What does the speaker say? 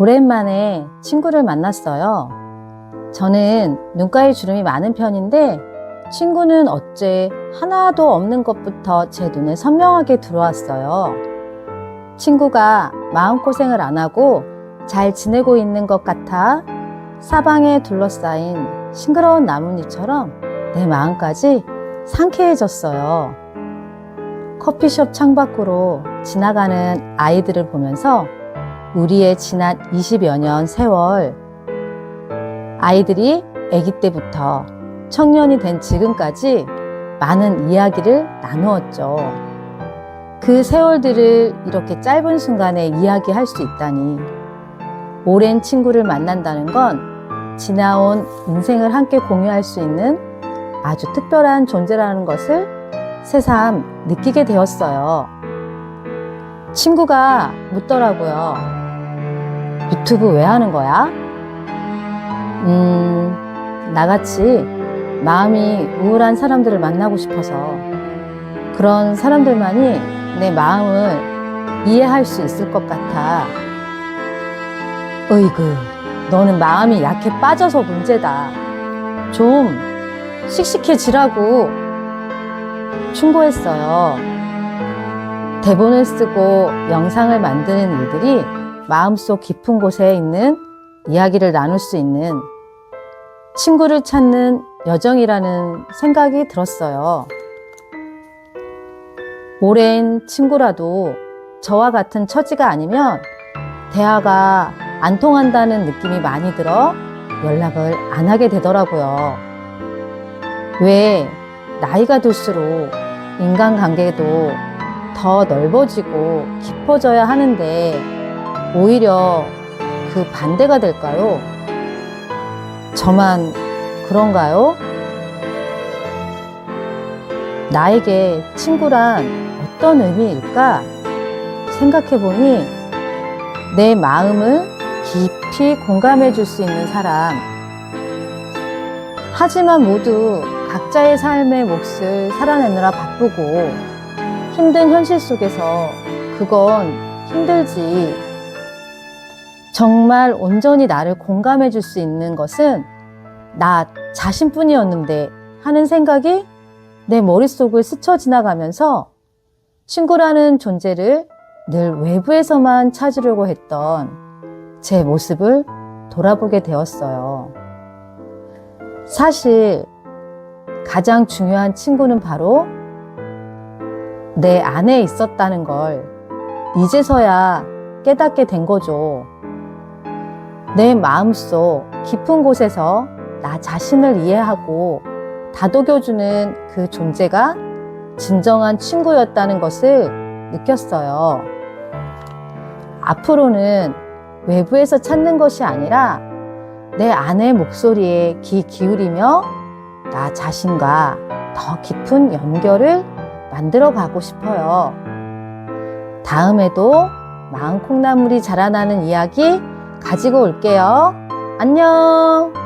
오랜만에 친구를 만났어요. 저는 눈가에 주름이 많은 편인데 친구는 어째 하나도 없는 것부터 제 눈에 선명하게 들어왔어요. 친구가 마음고생을 안 하고 잘 지내고 있는 것 같아 사방에 둘러싸인 싱그러운 나뭇잎처럼 내 마음까지 상쾌해졌어요. 커피숍 창밖으로 지나가는 아이들을 보면서 우리의 지난 20여 년 세월, 아이들이 아기 때부터 청년이 된 지금까지 많은 이야기를 나누었죠. 그 세월들을 이렇게 짧은 순간에 이야기할 수 있다니. 오랜 친구를 만난다는 건 지나온 인생을 함께 공유할 수 있는 아주 특별한 존재라는 것을 새삼 느끼게 되었어요. 친구가 묻더라고요. 유튜브 왜 하는 거야? 음, 나같이 마음이 우울한 사람들을 만나고 싶어서 그런 사람들만이 내 마음을 이해할 수 있을 것 같아. 으이그, 너는 마음이 약해 빠져서 문제다. 좀 씩씩해지라고 충고했어요. 대본을 쓰고 영상을 만드는 일들이 마음속 깊은 곳에 있는 이야기를 나눌 수 있는 친구를 찾는 여정이라는 생각이 들었어요. 오랜 친구라도 저와 같은 처지가 아니면 대화가 안 통한다는 느낌이 많이 들어 연락을 안 하게 되더라고요. 왜 나이가 들수록 인간관계도 더 넓어지고 깊어져야 하는데 오히려 그 반대가 될까요? 저만 그런가요? 나에게 친구란 어떤 의미일까 생각해보니 내 마음을 깊이 공감해 줄 수 있는 사람. 하지만 모두 각자의 삶의 몫을 살아내느라 바쁘고 힘든 현실 속에서 그건 힘들지. 정말 온전히 나를 공감해 줄 수 있는 것은 나 자신뿐이었는데 하는 생각이 내 머릿속을 스쳐 지나가면서 친구라는 존재를 늘 외부에서만 찾으려고 했던 제 모습을 돌아보게 되었어요. 사실 가장 중요한 친구는 바로 내 안에 있었다는 걸 이제서야 깨닫게 된 거죠. 내 마음속 깊은 곳에서 나 자신을 이해하고 다독여주는 그 존재가 진정한 친구였다는 것을 느꼈어요. 앞으로는 외부에서 찾는 것이 아니라 내 안의 목소리에 귀 기울이며 나 자신과 더 깊은 연결을 만들어 가고 싶어요. 다음에도 마음 콩나물이 자라나는 이야기 가지고 올게요. 안녕!